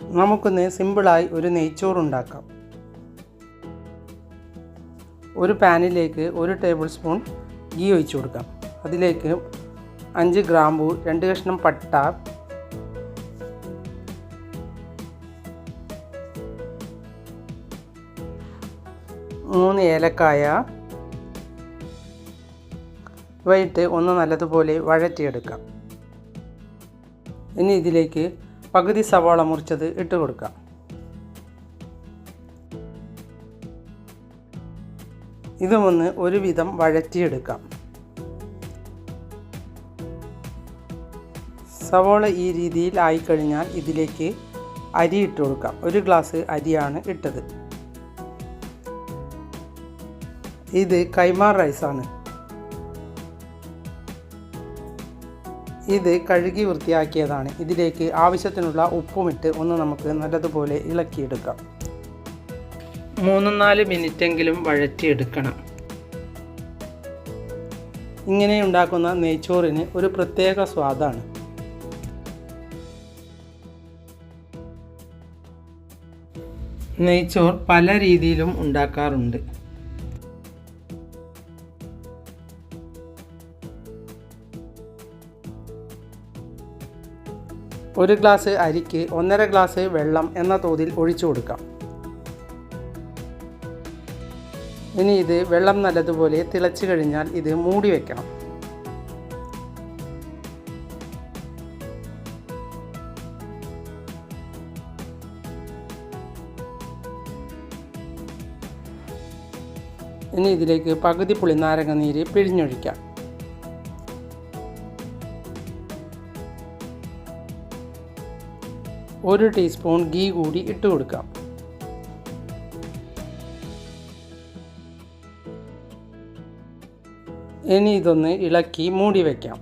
നമുക്കൊന്ന് സിമ്പിളായി ഒരു നെയ്ച്ചോറ് ഉണ്ടാക്കാം ഒരു പാനിലേക്ക് ഒരു ടേബിൾ സ്പൂൺ ഗീ ഒഴിച്ചു കൊടുക്കാം. അതിലേക്ക് അഞ്ച് ഗ്രാമ്പു രണ്ട് കഷ്ണം പട്ട മൂന്ന് ഏലക്കായ ഇവയിട്ട് ഒന്ന് നല്ലതുപോലെ വഴറ്റിയെടുക്കാം. ഇനി ഇതിലേക്ക് പകുതി സവാള മുറിച്ചത് ഇട്ട് കൊടുക്കാം ഇതുമൊന്ന് ഒരുവിധം വഴറ്റിയെടുക്കാം. സവോള ഈ രീതിയിൽ ആയിക്കഴിഞ്ഞാൽ ഇതിലേക്ക് അരി ഇട്ട് കൊടുക്കാം. ഒരു ഗ്ലാസ് അരിയാണ് ഇട്ടത്. ഇത് കൈമാർ റൈസാണ്. ഇത് കഴുകി വൃത്തിയാക്കിയതാണ്. ഇതിലേക്ക് ആവശ്യത്തിനുള്ള ഉപ്പുമിട്ട് ഒന്ന് നമുക്ക് നല്ലതുപോലെ ഇളക്കിയെടുക്കാം. മൂന്നും നാല് മിനിറ്റെങ്കിലും വഴറ്റിയെടുക്കണം. ഇങ്ങനെ ഉണ്ടാക്കുന്ന നെയ്ച്ചോറിന് ഒരു പ്രത്യേക സ്വാദാണ്. നെയ്ച്ചോർ പല രീതിയിലും ഉണ്ടാക്കാറുണ്ട്. ഒരു ഗ്ലാസ് അരിക്ക് ഒന്നര ഗ്ലാസ് വെള്ളം എന്ന തോതിൽ ഒഴിച്ചു കൊടുക്കാം. ഇനി ഇത് വെള്ളം നല്ലതുപോലെ തിളച്ചു കഴിഞ്ഞാൽ ഇത് മൂടി വെക്കണം. ഇനി ഇതിലേക്ക് പകുതി പുളിനാരങ്ങ നീര് പിഴിഞ്ഞൊഴിക്കാം. ഒരു ടീസ്പൂൺ ഗീ കൂടി ഇട്ട് കൊടുക്കാം. ഇനി ഇതൊന്ന് ഇളക്കി മൂടി വയ്ക്കാം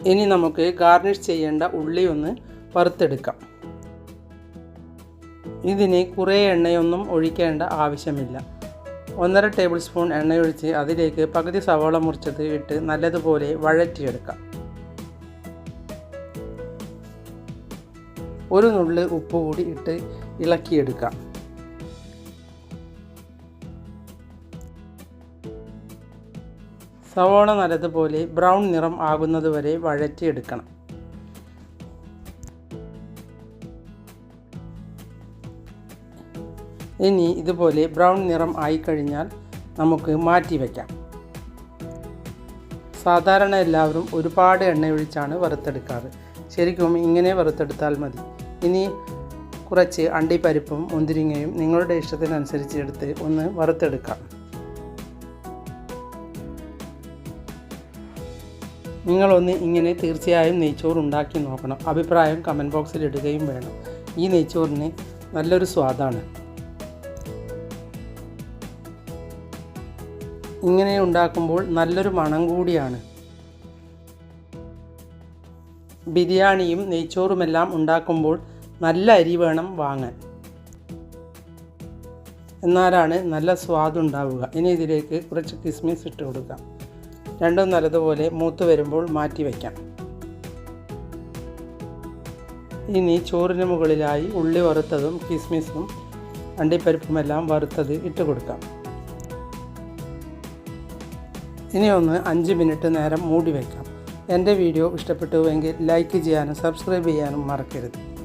ഇനി നമുക്ക് ഗാർണിഷ് ചെയ്യേണ്ട ഉള്ളി ഒന്ന് വറുത്തെടുക്കാം. ഇതിന് കുറേ എണ്ണയൊന്നും ഒഴിക്കേണ്ട ആവശ്യമില്ല. ഒന്നര ടേബിൾ സ്പൂൺ എണ്ണയൊഴിച്ച് അതിലേക്ക് പകുതി സവാള മുറിച്ചത് ഇട്ട് നല്ലതുപോലെ വഴറ്റിയെടുക്കാം. ഒരു നുള്ള് ഉപ്പ് കൂടി ഇട്ട് ഇളക്കിയെടുക്കാം. സവാള നല്ലതുപോലെ ബ്രൗൺ നിറം ആകുന്നതുവരെ വഴറ്റിയെടുക്കണം. ഇനി ഇതുപോലെ ബ്രൗൺ നിറം ആയിക്കഴിഞ്ഞാൽ നമുക്ക് മാറ്റി വയ്ക്കാം സാധാരണ എല്ലാവരും ഒരുപാട് എണ്ണയൊഴിച്ചാണ് വറുത്തെടുക്കാറ്. ശരിക്കും ഇങ്ങനെ വറുത്തെടുത്താൽ മതി. ഇനി കുറച്ച് അണ്ടിപ്പരിപ്പും മുന്തിരിങ്ങയും നിങ്ങളുടെ ഇഷ്ടത്തിനനുസരിച്ച് എടുത്ത് ഒന്ന് വറുത്തെടുക്കാം. നിങ്ങളൊന്ന് ഇങ്ങനെ തീർച്ചയായും നെയ്ച്ചോറ് ഉണ്ടാക്കി നോക്കണം. അഭിപ്രായം കമന്റ് ബോക്സിൽ ഇടുകയും വേണം. ഈ നെയ്ച്ചോറിന് നല്ലൊരു സ്വാദാണ്. ഇങ്ങനെ ഉണ്ടാക്കുമ്പോൾ നല്ലൊരു മണം കൂടിയാണ്. ബിരിയാണിയും നെയ്ച്ചോറുമെല്ലാം ഉണ്ടാക്കുമ്പോൾ നല്ല അരി വേണം വാങ്ങാൻ. എന്നാലാണ് നല്ല സ്വാദുണ്ടാവുക ഇനി ഇതിലേക്ക് കുറച്ച് കിസ്മിസ് ഇട്ട് കൊടുക്കാം. രണ്ടും നല്ലതുപോലെ മൂത്ത് വരുമ്പോൾ മാറ്റി വയ്ക്കാം. ഇനി ചോറിന് മുകളിലായി ഉള്ളി വറുത്തതും കിസ്മിസും അണ്ടിപ്പരിപ്പുമെല്ലാം വറുത്തത് ഇട്ട് കൊടുക്കാം. ഇനി ഒന്ന് അഞ്ച് മിനിറ്റ് നേരം മൂടി വയ്ക്കാം എന്റെ വീഡിയോ ഇഷ്ടപ്പെട്ടുവെങ്കിൽ ലൈക്ക് ചെയ്യാനും സബ്സ്ക്രൈബ് ചെയ്യാനും മറക്കരുത്.